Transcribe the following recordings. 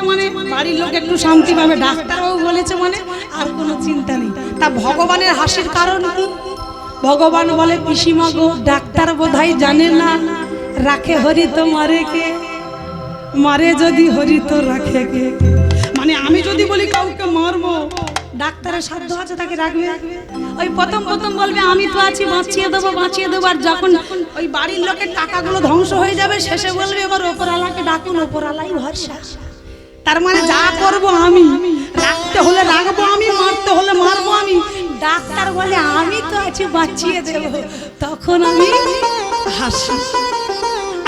বলেছে মানে? বাড়ির লোক একটু শান্তি পাবে ডাক্তারবাবু বলেছে মানে? আর কোনো চিন্তা নেই। তা ভগবানের হাসির কারণ কি? ভগবান বলে, পিসিমা গো, ডাক্তার বোধহয় জানে না। রাখে হরি তো মারে কে? মারে যদি হরি তো রাখে কে? মানে আমি যদি বলি কাউকে মারবো, ডাক্তারের সাধ্য আছে তাকে রাখবে? ওই প্রথম প্রথম বলবে, আমি তো আছি, বাঁচিয়ে দেবো বাঁচিয়ে দেবো। আর যখন ওই বাড়ির লোকের টাকাগুলো ধ্বংস হয়ে যাবে, শেষে বলবে, এবার ওপরালাকে ডাকুন ওপরালাই ভরসা। তার মানে যা করব আমি। রাখতে হলে রাখব আমি, মারতে হলে মারবো আমি। ডাক্তার বলে, আমি তো আছি, বাঁচিয়ে দেব। তখন আমি হাসি।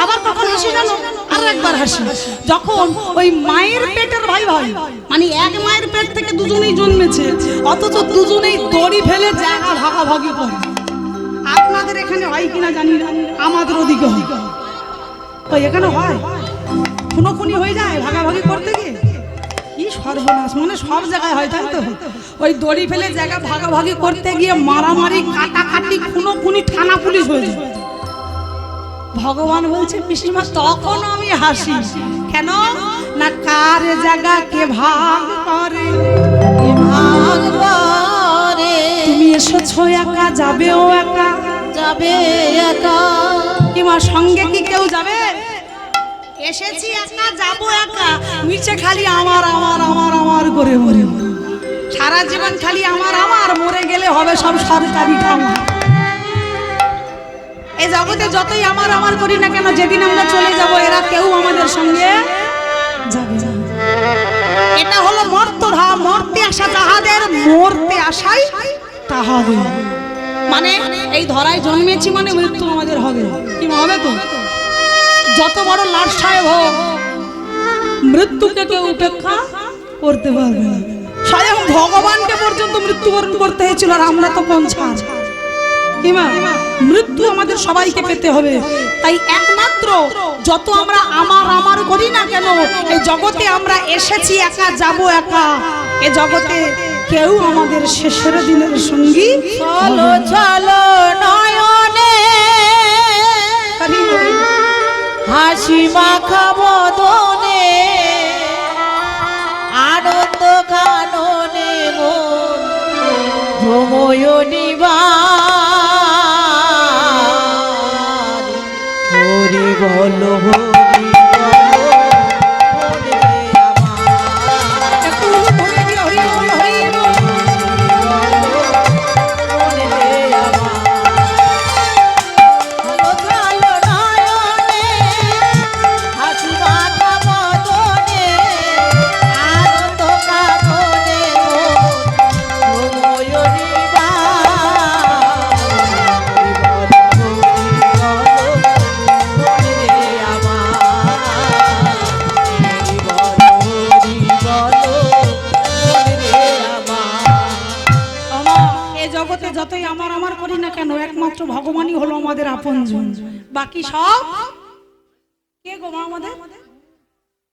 আবার কখন হাসি জানো আর একবার হাসি। যখন ওই মায়ের পেটের ভাই ভাই মানে এক মায়ের পেট থেকে দুজনেই জন্মেছে, অথচ দুজনেই দড়ি ফেলে জায়গা ভাগাভাগি করে। আপনাদের এখানে হয় কিনা জানি না, আমাদের ওদিকে হয়। এখানে হয়? খুনোখুনি হয়ে যায় ভাগাভাগি করতে গিয়ে? কি সর্বনাশ মানে সব জায়গায় হয় তাই তো? ওই দড়ি ফেলে জায়গা ভাগাভাগি করতে গিয়ে মারামারি কাটাকাটি খুনোখুনি থানা পুলিশ হয়ে যায়। ভগবান বলছে পিসিমা তখন আমি হাসি। কেন? না কার জায়গা কে ভাগ করে ভাগ করে? তুমি এসেছ একা যাবেও একা। যাবে একা। কিংবা সঙ্গে কি কেউ যাবে? এসেছি একা যাব একা। নিচে খালি আমার আমার আমার আমার করে মরে সারা জীবন খালি আমার আমার মরে গেলে হবে সব সরকারি খাওয়া এই জগতে যতই আমার আমার করি না কেন যেদিন আমরা চলে যাব এরা কেউ আমাদের সঙ্গে যাবে এটা হলো মর্তধা মরতে আসা যাহাদের মরতে আসাই তাহাদের। মানে এই ধরায় জন্মেছি মানে মৃত্যু আমাদের হবে। কি হবে তো? যত বড় লাট সাহেব হোক মৃত্যুকে কেউ উপেক্ষা করতে পারবে না। স্বয়ং ভগবানকে পর্যন্ত মৃত্যুবরণ করতে হয়েছিল আর আমরা তো ছাড় কিমা মৃত্যু আমাদের সবাইকে পেতে হবে। তাই একমাত্র যত আমরা আমার আমার করি না কেন এই জগতে আমরা এসেছি একা যাব একা। এ জগতে কেউ আমাদের শেষের দিনের সঙ্গী চলো চলো নয়নে। হাসি মাখা বদনে আনন্দ কাননে নেব ভ্রময় হরি বল বাকি সব? কে গো মা আমাদের?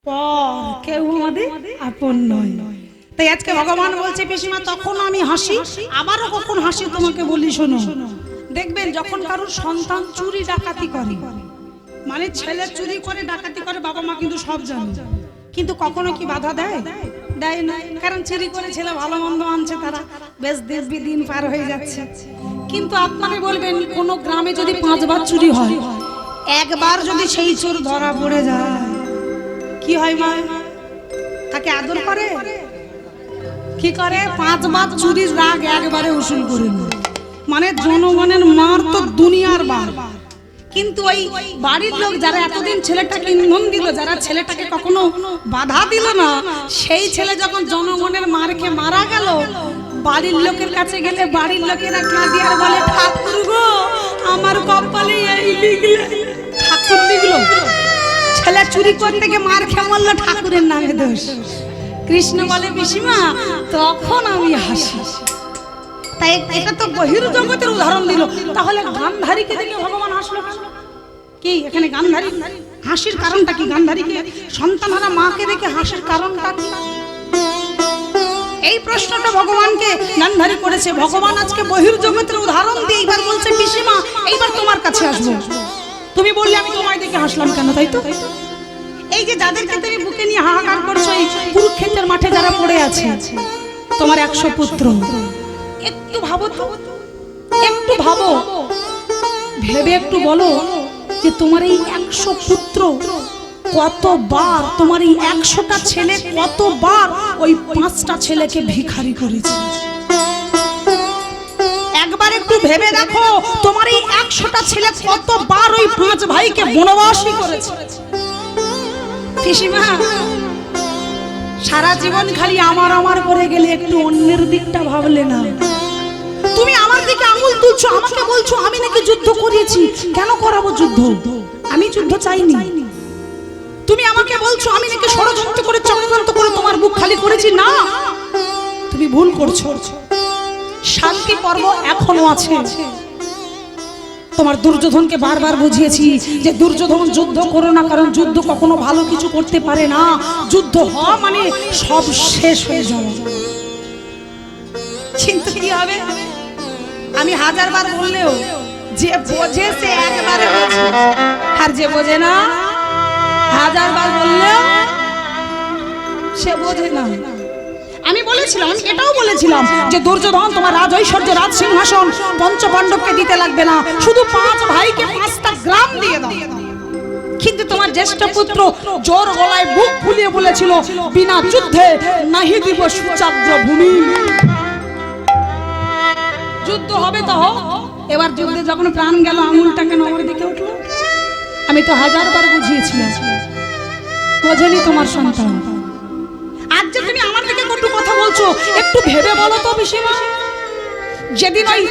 পর, কেউ আমাদের আপন নয়। তাই আজকে ভগবান বলছে, পিসিমা, তখন আমি হাসি, আবারও কখন হাসি তোমাকে বলি শোনো। দেখবেন যখন কারোর সন্তান চুরি, ডাকাতি করে মানে ছেলে চুরি করে, ডাকাতি করে, বাবা মা কিন্তু সব জানে। কিন্তু কখনো কি বাধা দেয়? দেয় না। কারণ চুরি করে ছেলে ভালো মন্দ আনছে তারা। বেশ দিব্যি দিন পার হয়ে যাচ্ছে। কিন্তু আপনারা বলবেন, কোন গ্রামে যদি পাঁচবার চুরি হয় একবার যদি সেই চোর ধরা পড়ে যায়, কি হয় মা? তাকে আদর করে? কি করে? পাঁচবার চুরির রাগ একবারে উসুল করে। মানে জনগণের মার তো দুনিয়ার বার। কিন্তু ওই বাড়ির লোক যারা এতদিন ছেলেটাকে ইন্ধন দিল, যারা ছেলেটাকে কখনো বাধা দিল না, সেই ছেলে যখন জনগণের মারকে মারা গেল, বাড়ির লোকের কাছে গেলে বাড়ির লোকেরা কাঁদি আর বলে, ঠাকুর গো, আমার কপালে এই জগতের উদাহরণ দিল। তাহলে গান্ধারীকে দেখে ভগবান হাসলো কি, এখানে গান্ধারী? হাসির কারণটা কি? গান্ধারীকে সন্তানহারা মাকে দেখে হাসির কারণটা এই প্রশ্নটা ভগবানকে গান্ধারী করেছে। ভগবান আজকে বহির জগতের উদাহরণ দিয়ে এইবার বলছে, পিসিমা, এইবার তোমার কাছে আসব। তুমি বললে আমি তোমায় দেখে হাসলাম কেন, তাই তো? এই যে যাদেরকে তুমি বুকে নিয়ে হাহাকার করছ, এই কুরুক্ষেত্রের মাঠে যারা পড়ে আছে, তোমার একশো পুত্র। একটু ভাবো তো, একটু ভাবো। ভেবে একটু বলো যে তোমার এই একশো পুত্র কতবার, তোমার এই একশোটা ছেলে কতবার ওই পাঁচটা ছেলেকে ভিখারি করেছে? একটু ভেবে দেখো, তোমার এই একশোটা ছেলে কতবার ওই পাঁচ ভাইকে বনবাসী করেছে। পিসিমা, সারা জীবন খালি আমার আমার করে গেলে একটু অন্যের দিকটা ভাবলে না। তুমি আমার দিকে আঙুল তুলছো, আমাকে বলছো, আমি নাকি যুদ্ধ করিয়েছি। কেন করাবো যুদ্ধ? আমি যুদ্ধ চাইনি। তুমি আমাকে বলছো, আমি নাকি ষড়যন্ত্র করে চক্রান্ত করে তোমার বুক খালি করেছি। না, তুমি ভুল করছ। শান্তি পর্ব এখনও আছে। তোমার দুর্যোধনকে বারবার বুঝিয়েছি যে দুর্যোধন যুদ্ধ করো না, কারণ যুদ্ধ কখনো ভালো কিছু করতে পারে না। যুদ্ধ হওয়া মানে সব শেষ হয়ে যাওয়া। কিন্তু কি হবে? আমি হাজারবার বললেও যে বোঝে সে একবারে বোঝে। আর যে বোঝে না, হাজারবার বললেও সে বোঝে না। আমি বলেছিলাম, এটাও বলেছিলাম যে দুর্যোধন, তোমার রাজ ঐশ্বর্য রাজ সিংহাসন পঞ্চপাণ্ডবকে দিতে লাগবে না। শুধু পাঁচ ভাইকে পাঁচটা গ্রাম দিয়ে দাও। কিন্তু তোমার জ্যেষ্ঠ পুত্র জোর গলায় বুক ফুলিয়ে বলেছিল, বিনা যুদ্ধে নাহি দিব সুচাগ্র ভূমি। যুদ্ধ হবে তো। হোক। এবার যুদ্ধে যখন প্রাণ গেল আঙুলটা কেন আমার দিকে উঠল। আমি তো হাজারবার বুঝিয়েছিলাম, বোঝেনি তোমার সন্তান। আজ যে তুমি আমার দিকে কটু কথা বলছো, একটু ভেবে বলো তো পিসিমা যেদিন ওই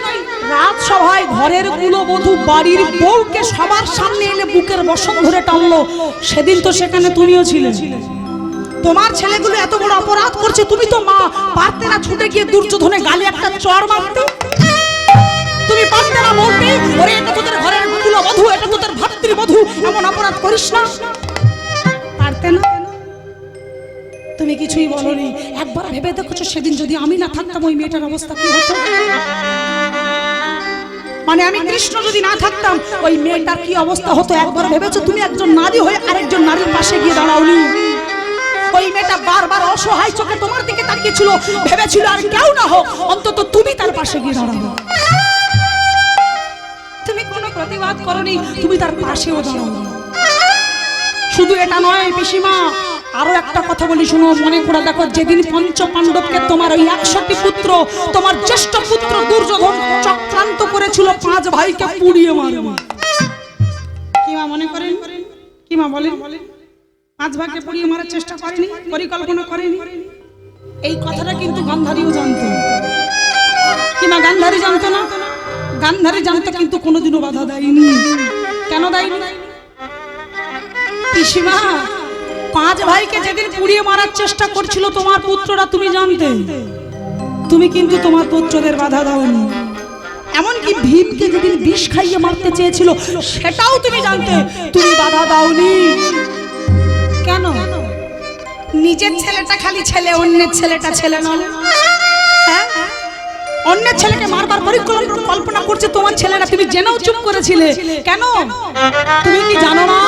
রাজসভায় ঘরের কুলবধূ বাড়ির বউকে সবার সামনে এনে বুকের বসন ধরে টানলো, সেদিন তো সেখানে তুমিও ছিলে। তোমার ছেলেগুলো এত বড় অপরাধ করছে, তুমি তো মা পারতে ছুটে গিয়ে দুর্যোধনে গালে একটা চর মারতে। তুমি পারতে না বলতে, ওরে, এটা তোদের ঘরের কুলবধূ, এটা তোদের ভাতৃবধূ, এমন অপরাধ করিস না। পারতে না? তুমি কিছুই বলনি। একবার ভেবে দেখেছ সেদিন যদি আমি না থাকতাম, ওই মেয়েটার অবস্থা কি হতো? মানে আমি কৃষ্ণ যদি না থাকতাম, ওই মেয়েটার কি অবস্থা হতো? একবার ভেবেছো তুমি একজন নারী হয়ে আরেকজন নারীর পাশে গিয়ে দাঁড়াওনি? ওই মেয়েটা বারবার অসহায় চোখে তোমার দিকে তাকিয়েছিল, ভেবেছিল আর কেউ না হোক, অন্তত তুমি তার পাশে গিয়ে দাঁড়াবে তুমি কোনো প্রতিবাদ করনি, তুমি তার পাশেও দাঁড়াও। শুধু এটা নয়, পিসিমা আরও একটা কথা বলি শুনো, মনে করে দেখো, যেদিন পঞ্চ পাণ্ডবকে তোমার ওই একশোটি পুত্র, তোমার জ্যেষ্ঠ পুত্র দুর্যোধন চক্রান্ত করেছিল, পাঁচ ভাইকে পুড়িয়ে কি মা মনে করেন? কি মা বলেন? পাঁচ ভাইকে পুড়িয়ে মারার চেষ্টা করেনি, পরিকল্পনা করেনি? এই কথাটা কিন্তু গান্ধারীও জানতো কি মা, গান্ধারী জানতো না? গান্ধারী জানতে কিন্তু কোনোদিনও বাধা দেয়নি। কেন দেয়নি? পিসিমা পাঁচ ভাইকে যেদিন পুড়িয়ে মারার চেষ্টা করছিল তোমার পুত্ররা তুমি জানতে। তুমি কিন্তু তোমার পুত্রদের বাধা দাওনি। এমনকি ভীমকে যেদিন বিষ খাইয়ে মারতে চেয়েছিল, সেটাও তুমি জানতে। তুমি বাধা দাওনি। কেন? নিজের ছেলেটা খালি ছেলে, অন্যের ছেলেটা ছেলে নয়। হ্যাঁ? অন্যের ছেলেকে মারবার পরিকল্পনা কল্পনা করছে তোমার ছেলেরা। তুমি জেনেও চুপ করেছিলে। কেন? তুমি কি জানো না?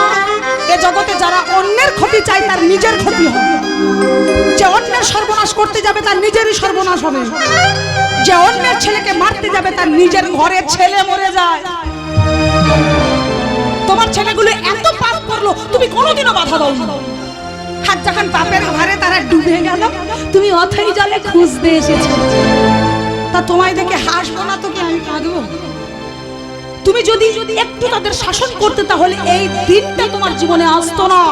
এ জগতে যারা অন্যের ক্ষতি চায়, তার নিজের ক্ষতি হবে। যে অন্যের সর্বনাশ করতে যাবে, তার নিজেরই সর্বনাশ হবে। যে অন্যের ছেলেকে মারতে যাবে, তার নিজের ঘরে ছেলে মরে যায়। তোমার ছেলেগুলো এত পাপ করল, তুমি কোনোদিনও বাধা দাও না। হাত যখন পাপের ঘরে তারা ডুবে গেল, তুমি অথই জলে খুঁজতে এসেছ। তা তোমায় দেখে হাসবো না তোকে, আমি কাঁদবো? তুমি যদি একটু তাদের শাসন করতে, তাহলে এই দিনটা তোমার জীবনে আসতো না।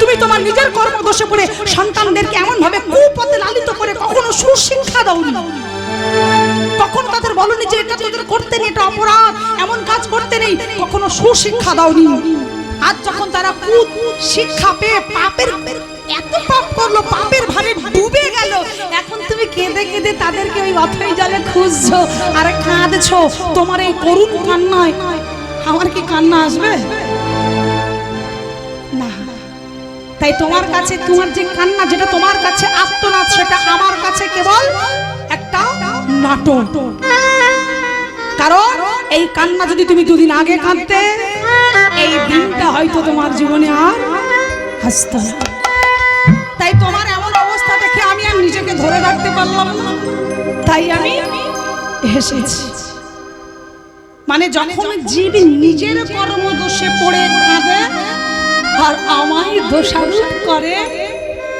তুমি তোমার নিজের কর্মদোষে পড়ে সন্তানদেরকে এমন ভাবে কুপথে লালিত করে কখনো সুশিক্ষা দাওনি। কখনো তাদের বলনি যে এটা তোদের করতে নেই, এটা অপরাধ, এমন কাজ করতে নেই, কখনো সুশিক্ষা দাওনি। আজ যখন তারা কুত শিক্ষা পেয়ে পাপের এত পাপ করল পাপের ভারে ডুবে গেল এখন তুমি কেঁদে তাদেরকে ওই অথই জলে খুঁজছো আর কাঁদছো, তোমার এই করুণ কান্নায় আমার কি কান্না আসবে? না। তাই তোমার কাছে, তোমার যে কান্না, যেটা তোমার কাছে আত্মনাদ সেটা আমার কাছে কেবল একটা নাটক। কারণ এই কান্না যদি তুমি দুদিন আগে কাঁদতে, এই দিনটা হয়তো তোমার জীবনে আর হাসতে। তাই তোমার এমন অবস্থা দেখে আমি আর নিজেকে ধরে রাখতে পারলাম না। তাই আমি হেসেছি মানে যখন জীব নিজের কর্ম দোষে পড়ে কাঁদে আর আমায় দোষারোপ করে,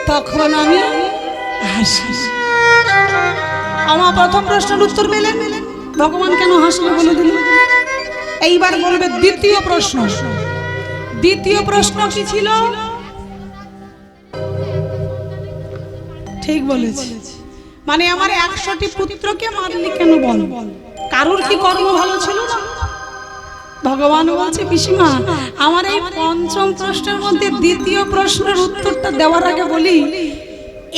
তখন আমি হাসি। আমার প্রথম প্রশ্নের উত্তর পেলেন ভগবান কেন হাসলো বলে দিল? এইবার বলবে দ্বিতীয় প্রশ্ন। দ্বিতীয় প্রশ্ন কি ছিল? ঠিক বলেছি। মানে আমার একশোটি পুত্রকে মারলি কেন বল? কারোর কি কর্ম ভালো ছিল না? ভগবান বলছে, পিসিমা, আমার এই পঞ্চম প্রশ্নের মধ্যে দ্বিতীয় প্রশ্নের উত্তরটা দেওয়ার আগে বলি,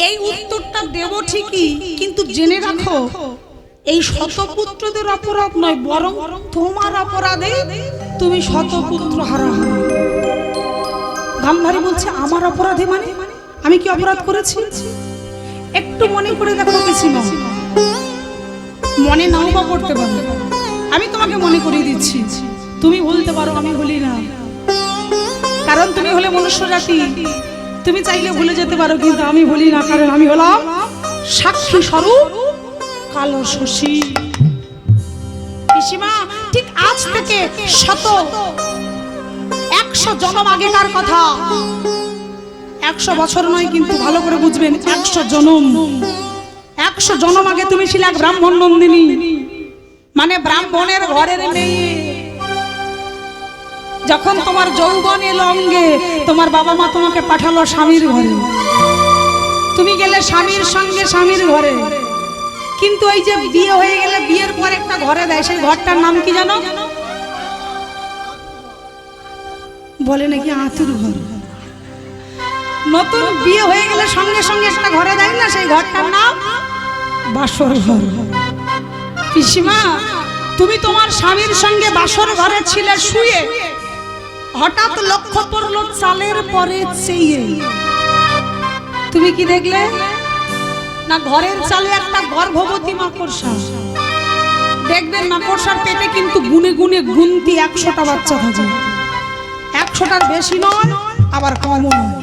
এই উত্তরটা দেব ঠিকই, কিন্তু জেনে রাখো, এই শতপুত্রদের অপরাধ নয়, বরং তোমার অপরাধে তুমি শতপুত্র হারা হবে গান্ধারী বলছে, আমার অপরাধে মানে? আমি কি অপরাধ করেছি? একটু মনে করে দেখো মনে নাও বা করতে পারো। আমি তোমাকে মনে করিয়ে দিচ্ছি। তুমি বলতে পারো, আমি বলি না। কারণ তুমি হলে মনুষ্য জাতি। তুমি চাইলে ভুলে যেতে পারো, কিন্তু আমি বলি না। কারণ আমি হলাম সাক্ষী স্বরূপ কালো শশী। পিসিমা, ঠিক আজ থেকে শত, একশো জনম আগেকার কথা। একশো বছর নয় কিন্তু ভালো করে বুঝবেন, একশো জনম। একশো জনম আগে তুমি ছিলে এক ব্রাহ্মণ নন্দিনী। মানে ব্রাহ্মণের ঘরের মেয়ে। যখন তোমার যৌবন এলো অঙ্গে, তোমার বাবা মা তোমাকে পাঠালো স্বামীর ঘরে। তুমি গেলে স্বামীর সঙ্গে স্বামীর ঘরে। কিন্তু ওই যে বিয়ে হয়ে গেলে বিয়ের পর একটা ঘরে দেয়, সেই ঘরটার নাম কি জানো? বলে নাকি আতুর ঘর। নতুন বিয়ে হয়ে গেলে সঙ্গে সঙ্গে একটা ঘরে দেয় না, সেই ঘরটার নাম বাসর ঘর। পিসিমা, তুমি তোমার স্বামীর সঙ্গে বাসর ঘরে ছিলে শুয়ে। হঠাৎ লক্ষ্য পড়ল চালের পরে চেয়ে তুমি কি দেখলে? না, ঘরের চালে একটা গর্ভবতী মাকড়সা। দেখবেন মাকড়সার পেটে কিন্তু গুনে গুনে গুনতি একশোটা বাচ্চা থাকে। একশোটার বেশি নয়, আবার কমও নয়।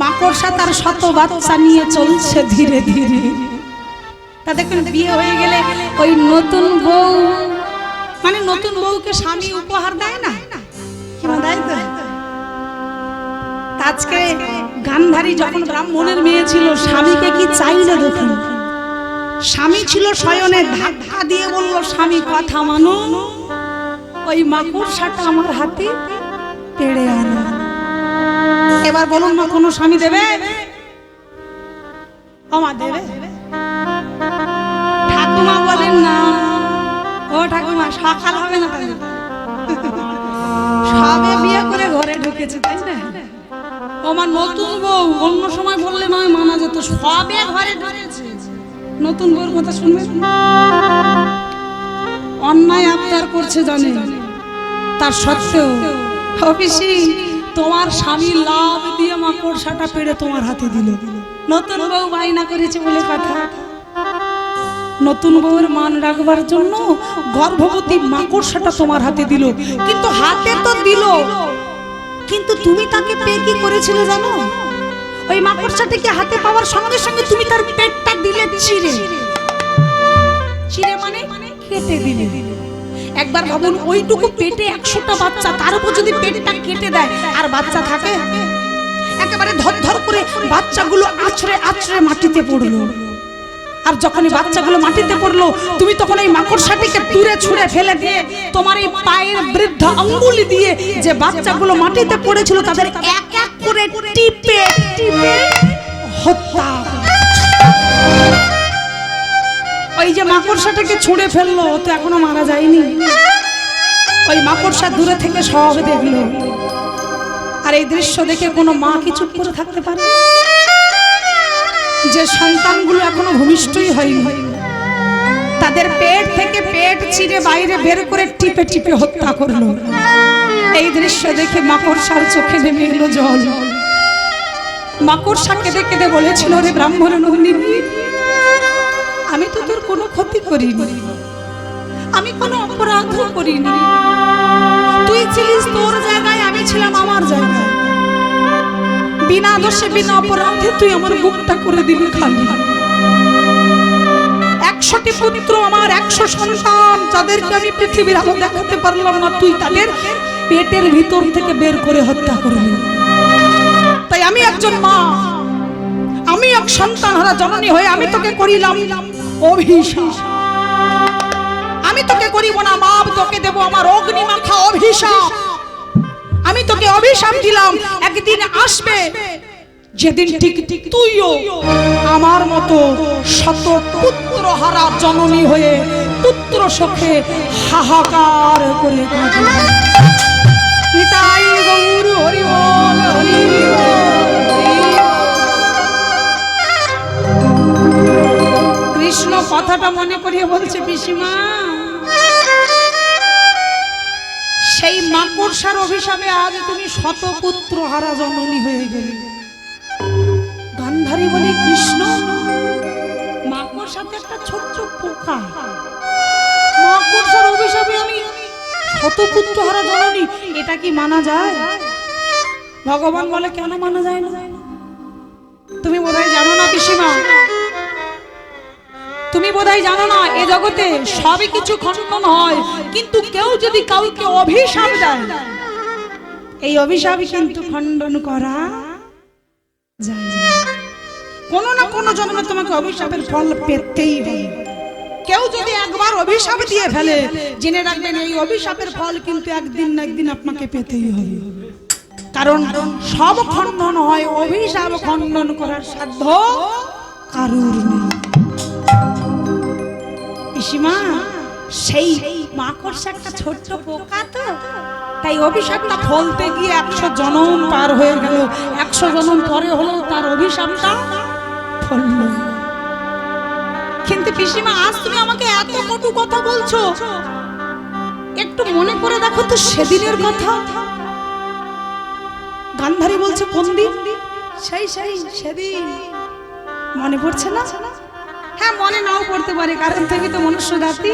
মাকড়সা তার শত বাচ্চা নিয়ে চলছে ধীরে ধীরে। তা দেখবেন বিয়ে হয়ে গেলে ওই নতুন বউ মানে নতুন বউকে স্বামী উপহার দেয় না? দেয় তো? আজকে গান্ধারী যখন ব্রাহ্মণের মেয়ে ছিল, স্বামীকে কি চাইলে দেখুন? স্বামী ছিল শয়নে ধাক্কা দিয়ে বলল, স্বামী, কথা মানো। ওই মাকড়সাটা আমার হাতে পেড়ে আনো। এবার বলুন না কোনো স্বামী দেবে? আমার দেবে। ঠাকুমা বলেন না। ও ঠাকুমা, সকাল হবে না তাহলে। সবে বিয়ে করে ঘরে ঢুকেছে, তাই না? আমার নতুন বউ। অন্য সময় বললে নয় মানা যেত সবে ঘরে নতুন বউর কথা শুনবে অন্যায় আবদার করছে জানে তার সত্ত্বেও তোমার স্বামী লাভ দিয়ে মাকড়সাটা পেড়ে তোমার হাতে দিল। নতুন বউ বায়না করেছে বলে কথা। নতুন বউয়ের মান রাখবার জন্য গর্ভবতী মাকড়সাটা তোমার হাতে দিল। কিন্তু হাতে তো দিল। কিন্তু তুমি তাকে পে কি করেছিলে জানো? ওই মাকড়সাটাকে হাতে পাওয়ার সঙ্গে সঙ্গে তুমি তার পেটটা দিলে চিড়ে চিড়ে মানে কেটে দিলে। একবার ভাবুন, ওইটুকু পেটে একশোটা বাচ্চা, তার উপর যদি পেটটা কেটে দেয়, আর বাচ্চা থাকে? একেবারে ধর ধর করে বাচ্চাগুলো আছড়ে আছড়ে মাটিতে পড়ল। আর যখন এই বাচ্চাগুলো মাটিতে পড়ল, তুমি তখন এই মাকড়সাটিকে দূরে ছুঁড়ে ফেলে দিয়ে তোমার এই পায়ের বৃদ্ধ আঙ্গুলি দিয়ে যে বাচ্চাগুলো মাটিতে পড়েছিল, তাদের এক এক করে টিপে টিপে হত্যা। ওই যে মাকড়সাটাকে ছুঁড়ে ফেলল তো এখনও মারা যায়নি। ওই মাকড়সা দূরে থেকে সব দেখল। আর এই দৃশ্য দেখে কোনো মা কি চুপ করে থাকতে পারে? যে সন্তানগুলো এখনও ভূমিষ্ঠই হয়নি। তাদের পেট থেকে পেট চিরে বাইরে বের করে টিপে টিপে হত্যা করল। এই দৃশ্য দেখে মাকড়সার চোখে নেমে এলো জল। মাকড়সা কেঁদে কেঁদে বলেছিল, রে ব্রাহ্মণ নন্দিনী আমি তো তোর কোনো ক্ষতি করিনি। আমি কোনো অপরাধ করিনি। তুই ছিলিস তোর জায়গায়, আমি ছিলাম আমার জায়গায়। বিনা দোষে, বিনা অপরাধে তুই আমার বুকটা করে দিলি খালি। একশোটি পুত্র আমার, একশো সন্তান, যাদেরকে আমি পৃথিবীর আলো দেখাতে পারলাম না, তুই তাদের পেটের ভিতর থেকে বের করে হত্যা করলি। তাই আমি একজন মা, আমি এক সন্তান হারা জননী হয়ে আমি তোকে করিলাম। আমি তোকে করিব না মাপ, তোকে দেব আমার অগ্নি মাখা অভিশাপ। আমি তোকে অভিশাপ দিলাম, একদিন আসবে, যেদিন ঠিক ঠিক তুইও আমার মতো শত পুত্র হারা জননী হয়ে পুত্র সখে হাহাকার করে। নিতাই গৌর, হরি বল, হরি কৃষ্ণ কথাটা মনে করিয়ে বলছে, পিসিমা। সেই মাকড়সার অভিশাপে আজ তুমি শতপুত্র হারা জননী হয়ে গেলে। গান্ধারী বলে, কৃষ্ণ, মাকড়সাতে একটা ছোট্ট পোকা। মাকড়সার অভিশাপে আমি শতপুত্র হারা জননী, এটা কি মানা যায়? ভগবান বলে, কেন মানা যায় না? তুমি বোধহয় জানো না, পিসিমা। তুমি বোধহয় জানো না, এ জগতে সবই কিছু খণ্ডন হয়, কিন্তু কেউ যদি কাউকে অভিশাপ দেয়, এই অভিশাপ কিন্তু খণ্ডন করা যায় কোনো না কোনো জন্মে তোমাকে অভিশাপের ফল পেতেই হবে। কেউ যদি একবার অভিশাপ দিয়ে ফেলে, জেনে রাখবেন, এই অভিশাপের ফল কিন্তু একদিন না একদিন আপনাকে পেতেই হবে। কারণ সব খণ্ডন হয়, অভিশাপ খণ্ডন করার সাধ্য কারুর নেই। পিসিমা, সেই মাকড়সা একটা ছোট্ট পোকা তো। তাই অভিশাপটা ফলতে গিয়ে একশো জনম পার হয়ে গেল। একশো জনম পরে হলো তার অভিশাপটা ফলল। কিন্তু পিসিমা, আজ তুমি আমাকে এত কটু কথা বলছো। একটু মনে করে দেখো তো সেদিনের কথা। গান্ধারী বলছে, কোন দিন? সেই সেই, সেদিন। মনে পড়ছে না? হ্যাঁ মনে নাও করতে পারে। কারণ তুমি তো মনুষ্য জাতি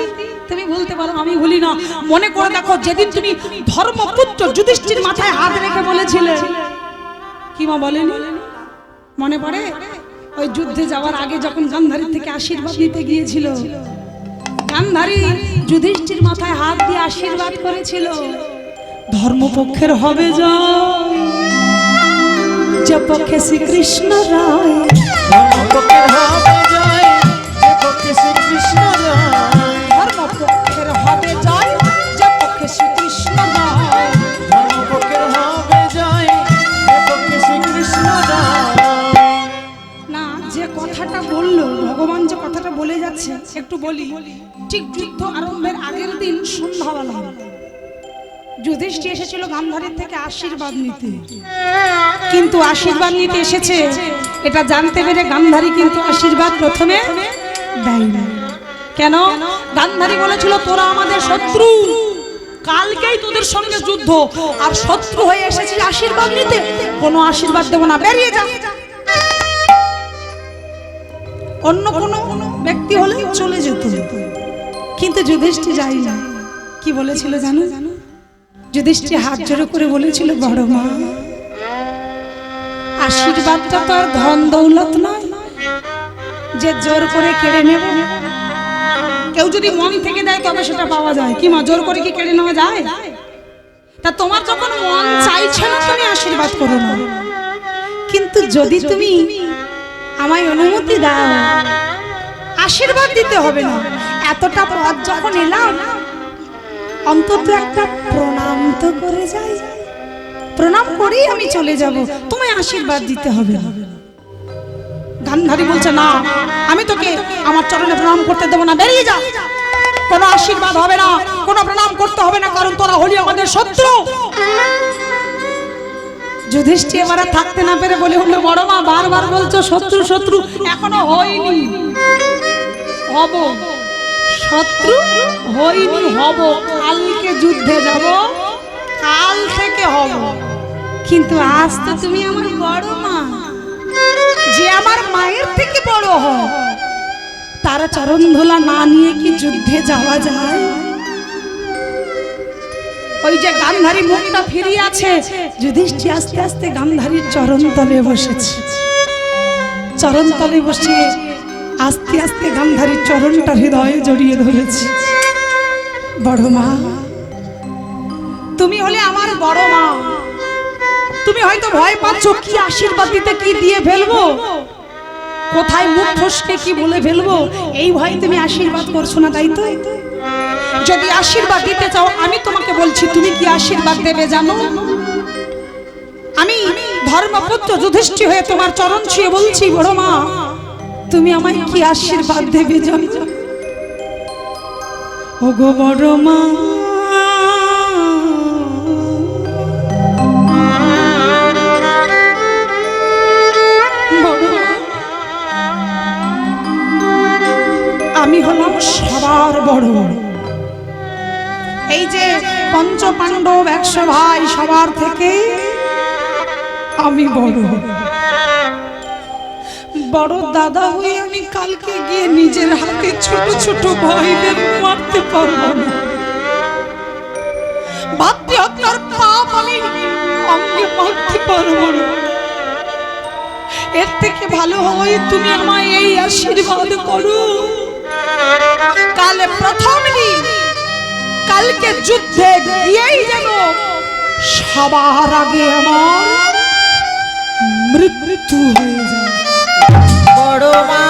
তুমি বলতে পারো, আমি ভুলি না। মনে করে দেখো, যেদিন তুমি ধর্মপুত্র যুধিষ্ঠির মাথায় হাত রেখে বলেছিলে। কি মা বলেনি? মনে পড়ে? ওই যুদ্ধে যাওয়ার আগে যখন গান্ধারী থেকে আশীর্বাদ নিতে গিয়েছিল, গান্ধারী যুধিষ্ঠির মাথায় হাত দিয়ে আশীর্বাদ করেছিল। ধর্মপক্ষের হবে জয়। যে পক্ষে শ্রীকৃষ্ণ রায়। ধর্মপক্ষের হবে জয়, যে পক্ষে শ্রীকৃষ্ণ হবে জয় যে পক্ষে শ্রীকৃষ্ণ রায় ধর্মপক্ষের হবে জয়, যে পক্ষে শ্রীকৃষ্ণ না যে কথাটা বলল ভগবান যে কথাটা বলে যাচ্ছে একটু বলি। ঠিক যুদ্ধ আরম্ভের আগের দিন সন্ধ্যাবেলা যুধিষ্ঠি এসেছিল গান্ধারীর থেকে আশীর্বাদ নিতে। কিন্তু আশীর্বাদ নিতে এসেছে। এটা জানতে পেরে গান্ধারী কিন্তু আশীর্বাদ প্রথমে কেন? গান্ধারী বলেছিল, তোরা আমাদের শত্রু। কালকেই তোদের সঙ্গে যুদ্ধ। আর শত্রু হয়ে আশীর্বাদ নিতে। কোনো আশীর্বাদ না। বেরিয়ে যা। অন্য কোনো ব্যক্তি হলে চলে যেত। কিন্তু যুধিষ্ঠি যাই না কি বলেছিল জানো? যুধিষ্ঠি হাত জোড়ো করে বলেছিল, বড় মা, আশীর্বাদটা তো আর ধন দৌলত নয়। যে জোর করে কেড়ে নেব। কেউ যদি মন থেকে দেয়, তবে সেটা পাওয়া যায়। কি মা, জোর করে কি কেড়ে নেওয়া যায়? তা তোমার যখন মন চাইছে না, তুমি আশীর্বাদ করো না। কিন্তু যদি তুমি আমায় অনুমতি দাও, আশীর্বাদ দিতে হবে না। এতটা পথ যখন এলাম, অন্তত একটা প্রণাম তো করে যাই। প্রণাম করেই আমি চলে যাব। তোমায় আশীর্বাদ দিতে হবে না। গান্ধারী বলছে, না, আমি তোকে আমার চরণে প্রণাম করতে দেবো না, বেরিয়ে যা। কোনো আশীর্বাদ হবে না, কোনো প্রণাম করতে হবে না, কারণ তোরা হলি আমাদের শত্রু। যুধিষ্ঠি এবার থাকতে না পেরে বলে উঠল, বড় মা, বারবার বলছো শত্রু শত্রু, এখনও হয়নি। হব। শত্রু, হয়নি, হব। কালকে যুদ্ধে যাব, কাল থেকে হব। কিন্তু আজ তো তুমি আমার বড় মা। যে আমার মায়ের থেকে বড় হয় তারা চরণ ধোলা না নিয়ে কি যুদ্ধে যাওয়া যায়? ওই যে গান্ধারী মুখটা ফিরিয়ে আছে যুধিষ্ঠি আস্তে আস্তে গান্ধারীর চরণ তলে বসেছে। চরণ তলে বসে আস্তে আস্তে গান্ধারীর চরণটা হৃদয়ে জড়িয়ে ধরেছে। বড় মা, তুমি হলে আমার বড় মা। তুমি হয়তো ভয় পাচ্ছ, কি আশীর্বাদ দিতে, কি দিয়ে ফেলব? কোথায় মুখ ফসকে, কি বলে ফেলব? এই ভয়ে তুমি আশীর্বাদ করছ না, তাই তো? যদি আশীর্বাদ দিতে চাও, আমি তোমাকে বলছি, তুমি কি আশীর্বাদ দেবে জানো? আমি ধর্মপুত্র যুধিষ্ঠি হয়ে তোমার চরণ ছুঁয়ে বলছি, বড় মা, তুমি আমায় কি আশীর্বাদ দেবে জানো? ওগো বড় মা সবার বড়। এই যে পঞ্চ পাণ্ডব একশো ভাই সবার থেকে আমি বড়। বড় দাদা হয়ে আমি কালকে গিয়ে নিজের হাতে ছোট ছোট ভাইদের মারতে পারব না। হত্যার পাপ আমি অঙ্গে মারতে পারব না। এর থেকে ভালো হয় তুমি আমায় এই আশীর্বাদ করো। কালে প্রথম দিন, কালকে যুদ্ধে গিয়েই যেন সবার আগে আমার মৃত্যু হয়ে যায়। বড় মা,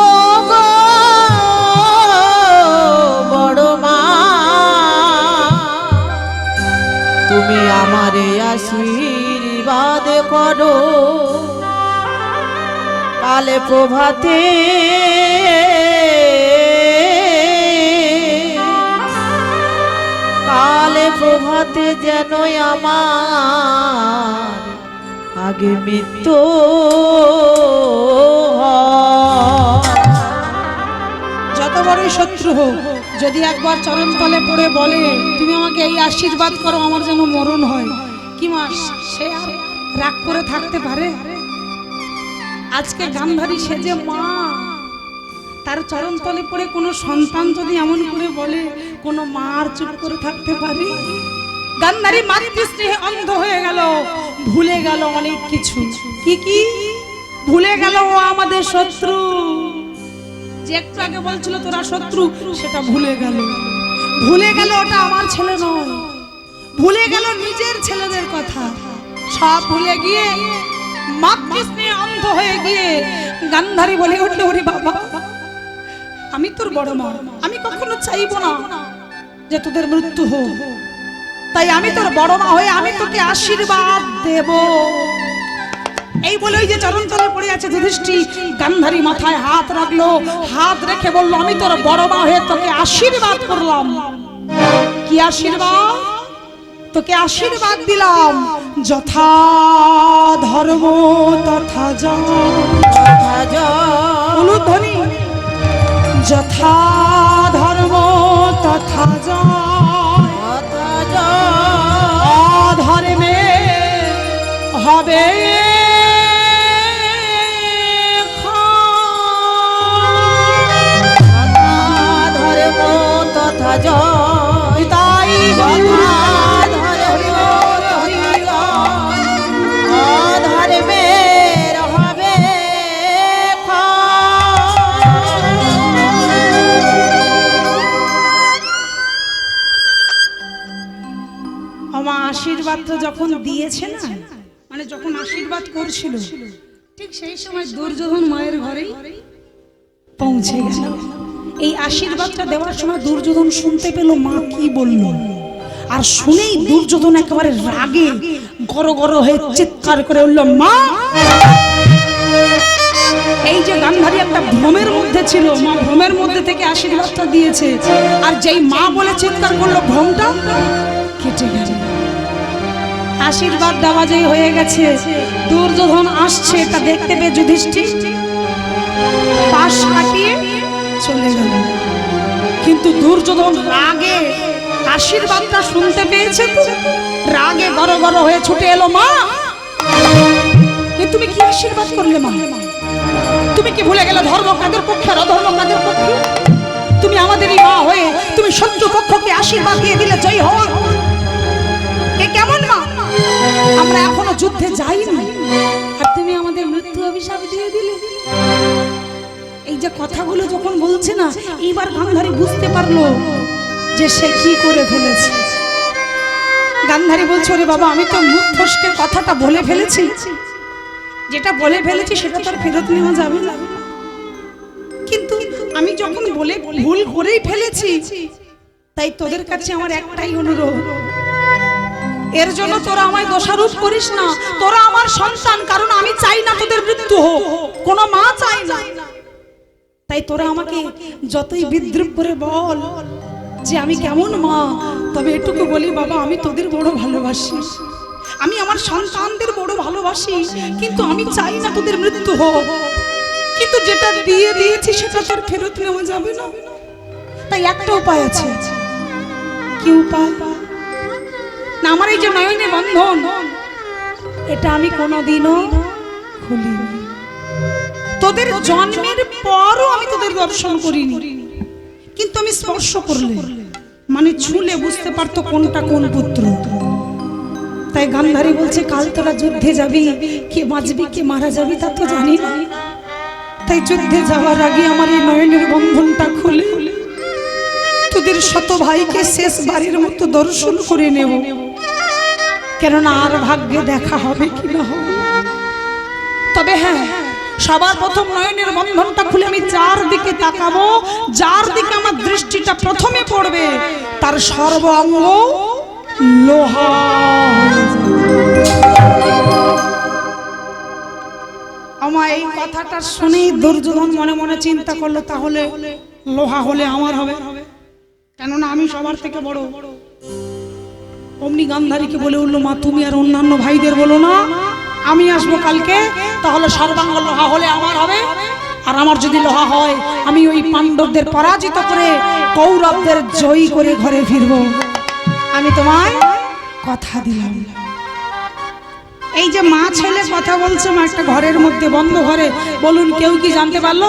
ও গো, বড় মা, তুমি আমারে আশীর্বাদ করো। কালে প্রভাতে কালে প্রভাতে যেন আমার আগে মৃত্যু। যত বড়ই শত্রু হোক, যদি একবার চরণ তলে পড়ে বলে, তুমি আমাকে এই আশীর্বাদ করো, আমার যেন মরণ হয় কি মাস সে আর রাগ করে থাকতে পারে আজকে গান্ধারী সেজে মা। তার চরণ তলে পড়ে কোনো সন্তান যদি এমন করে বলে, কোনো মা আর চুপ করে থাকতে পারে? গান্ধারী মাতৃস্নেহে অন্ধ হয়ে গেল। ভুলে গেল অনেক কিছু। কি কি? ভুলে গেল ও আমাদের শত্রু। যে একটু আগে বলছিল, তোরা শত্রু সেটা ভুলে গেল। ভুলে গেল ওটা আমার ছেলে নয়। ভুলে গেল নিজের ছেলেদের কথা। সব ভুলে গিয়ে মাতৃস্নেহে অন্ধ হয়ে গিয়ে গান্ধারী বলে উঠল, ওরে বাবা, আমি তোর বড় মা। আমি কখনো চাইব না যে তোদের মৃত্যু হোক। তাই আমি তোর বড় মা হয়ে আমি তোকে আশীর্বাদ দেব। এই বলে ওই যে চরণ তলে পড়ে আছে যুধিষ্ঠি গান্ধারী মাথায় হাত রাখল, হাত রেখে বলল, আমি তোর বড় মা হয়ে তোকে আশীর্বাদ করলাম। কি আশীর্বাদ? তোকে আশীর্বাদ দিলাম। যথা ধর্ম তথা অনুধ্বনি। যথা ধর্ম তথা অধর্মে হবে যখন দিয়েছে না মানে যখন আশীর্বাদ করছিল, ঠিক সেই সময় দুর্যোধন মায়ের ঘরেই পৌঁছে গেল। এই আশীর্বাদটা দেওয়ার সময় দুর্যোধন শুনতে পেল, মা, কি বলল? আর শুনেই দুর্যোধন একেবারে রাগে গড় গড় হয়ে চিৎকার করে উঠল মা! এই যে গান্ধারী একটা ভ্রমের মধ্যে ছিল, মা ভ্রমের মধ্যে থেকে আশীর্বাদটা দিয়েছে, আর যেই মা বলে চিৎকার করল, ভ্রমটা কেটে গেল। আশীর্বাদ দেওয়া যেই হয়ে গেছে, দুর্যোধন আসছে, তা দেখতে পেয়ে যুধিষ্ঠির পাশ কাটিয়ে চলে গেল। কিন্তু দুর্যোধন রাগে, আশীর্বাদটা শুনতে পেয়েছে তো? রাগে বড় বড় হয়ে ছুটে এলো মা। তুমি কি আশীর্বাদ করলে মা? তুমি কি ভুলে গেলে ধর্ম কাদের পক্ষে অধর্ম কাদের পক্ষে? তুমি আমাদেরই মা হয়ে তুমি শত্রু পক্ষকে আশীর্বাদ দিয়ে দিলে জয় হওয়া আমরা এখনও যুদ্ধে যাইনি। আর তুমি আমাদের মৃত্যু অভিশাপ দিয়ে দিলে। এই যে কথাগুলো যখন বলছে না, এইবার গান্ধারী বুঝতে পারল যে সে কি করে ফেলেছে। গান্ধারী বলছে, ওরে বাবা, আমি তো মুখ ফসকে কথাটা বলে ফেলেছি। যেটা বলে ফেলেছি, সেটা তো আর ফেরত নেওয়া যাবে না। কিন্তু আমি যখন বলে ভুল করেই ফেলেছি, তাই তোদের কাছে আমার একটাই অনুরোধ। এর জন্য তোরা আমায় দোষারোপ করিস না। তোরা আমার সন্তান, কারণ আমি চাই না তোদের মৃত্যু হোক। কোনো মা চাই না। তাই তোরা আমাকে যতই বিদ্রুপ করে বল যে আমি কেমন মা, তবে এটুকু বলি, বাবা, আমি তোদের বড় ভালোবাসি। আমি আমার সন্তানদের বড় ভালোবাসি, কিন্তু আমি চাই না তোদের মৃত্যু হোক। কিন্তু যেটা দিয়ে দিয়েছি, সেটা তোর ফেরত নেওয়া যাবে না। তাই একটা উপায় আছে। কি উপায়? না, আমার এই যে নয়নে বন্ধন, এটা আমি কোনোদিনও খুলিনি তোদের জন্মের পরও আমি তোদের দর্শন করিনি। কিন্তু আমি স্পর্শ করলে মানে ছুলে বুঝতে পারতো কোনটা কোন পুত্র। তাই গান্ধারী বলছে, কাল তোরা যুদ্ধে যাবি, কে বাঁচবি, কে মারা যাবি তা তো জানি না। তাই যুদ্ধে যাওয়ার আগে আমার এই নয়নের বন্ধনটা খুলে। তোদের শত ভাইকে শেষ বাড়ির মতো দর্শন করে নেব। কেননা আর ভাগ্যে দেখা হবে কি না হবে? তবে হ্যাঁ সবার প্রথম নয়নের বন্ধনটা খুলে আমি যার দিকে তাকাবো, যার দিকে আমার দৃষ্টিটা প্রথমে পড়বে, তার সর্ব অঙ্গ লোহা। আমার এই কথাটা শুনেই দুর্যোধন মনে মনে চিন্তা করল, তাহলে লোহা হলে আমার হবে। কেননা আমি সবার থেকে বড় বড়। অমনি গান্ধারীকে বলে উঠল, মা, তুমি আর অন্যান্য ভাইদের বলো না। আমি আসব কালকে, তাহলে সর্বাঙ্গ লোহা হলে আমার হবে। আর আমার যদি লোহা হয়, আমি ওই পাণ্ডবদের পরাজিত করে কৌরবদের জয়ী করে ঘরে ফিরবো। আমি তোমায় কথা দিলাম। এই যে মা ছেলে কথা বলছে, মা, একটা ঘরের মধ্যে, বন্ধ ঘরে, বলুন, কেউ কি জানতে পারল?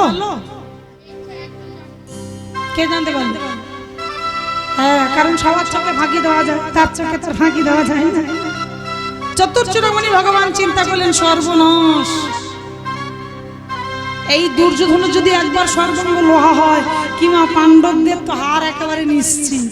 কে জানতে পারল? হ্যাঁ কারণ সবার চোখে ফাঁকি দেওয়া যায়, তার চোখে তো ফাঁকি দেওয়া যায় না। চতুর্চূড়ামণি ভগবান চিন্তা করলেন, সর্বনাশ। এই দুর্যোধন যদি একবার সর্বঙ্গ লোহা হয় কিংবা পাণ্ডবদের তো হার একেবারে নিশ্চিত।